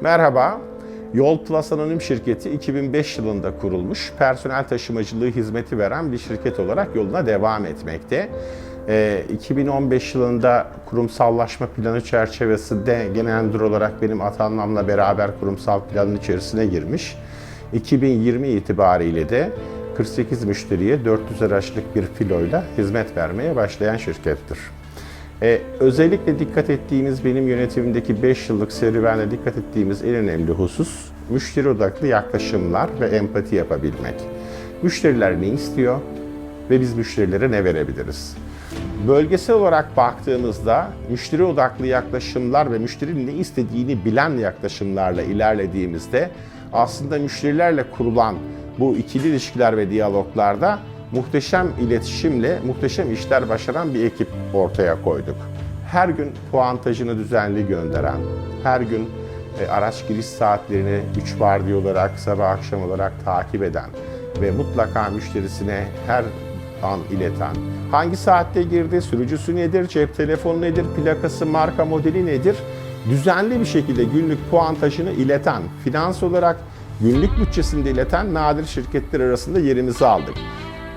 Merhaba, Yol Plus Anonim Şirketi 2005 yılında kurulmuş, personel taşımacılığı hizmeti veren bir şirket olarak yoluna devam etmekte. Ee, 2015 yılında kurumsallaşma planı çerçevesinde genel müdür olarak benim atanmamla beraber kurumsal planın içerisine girmiş. 2020 itibariyle de 48 müşteriye 400 araçlık bir filoyla hizmet vermeye başlayan şirkettir. Ee, özellikle dikkat ettiğimiz benim yönetimimdeki 5 yıllık serüvende dikkat ettiğimiz en önemli husus müşteri odaklı yaklaşımlar ve empati yapabilmek. Müşteriler ne istiyor ve biz müşterilere ne verebiliriz? Bölgesel olarak baktığımızda müşteri odaklı yaklaşımlar ve müşterinin ne istediğini bilen yaklaşımlarla ilerlediğimizde aslında müşterilerle kurulan bu ikili ilişkiler ve diyaloglarda muhteşem iletişimle muhteşem işler başaran bir ekip ortaya koyduk. Her gün puantajını düzenli gönderen, her gün e, araç giriş saatlerini 3 vardiya olarak sabah akşam olarak takip eden ve mutlaka müşterisine her an ileten, hangi saatte girdi, sürücüsü nedir, cep telefonu nedir, plakası, marka modeli nedir, düzenli bir şekilde günlük puantajını ileten, finans olarak günlük bütçesinde ileten nadir şirketler arasında yerimizi aldık.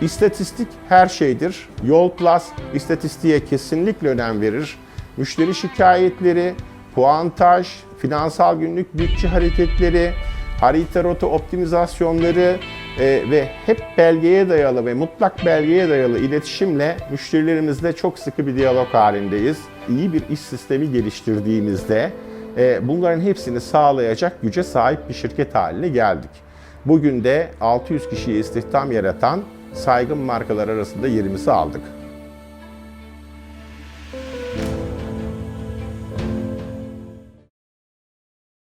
İstatistik her şeydir. Yol Plus istatistiğe kesinlikle önem verir. Müşteri şikayetleri, puantaj, finansal günlük bütçe hareketleri, harita rota optimizasyonları e, ve hep belgeye dayalı ve mutlak belgeye dayalı iletişimle müşterilerimizle çok sıkı bir diyalog halindeyiz. İyi bir iş sistemi geliştirdiğimizde e, bunların hepsini sağlayacak güce sahip bir şirket haline geldik. Bugün de 600 kişiye istihdam yaratan saygın markalar arasında yerimizi aldık.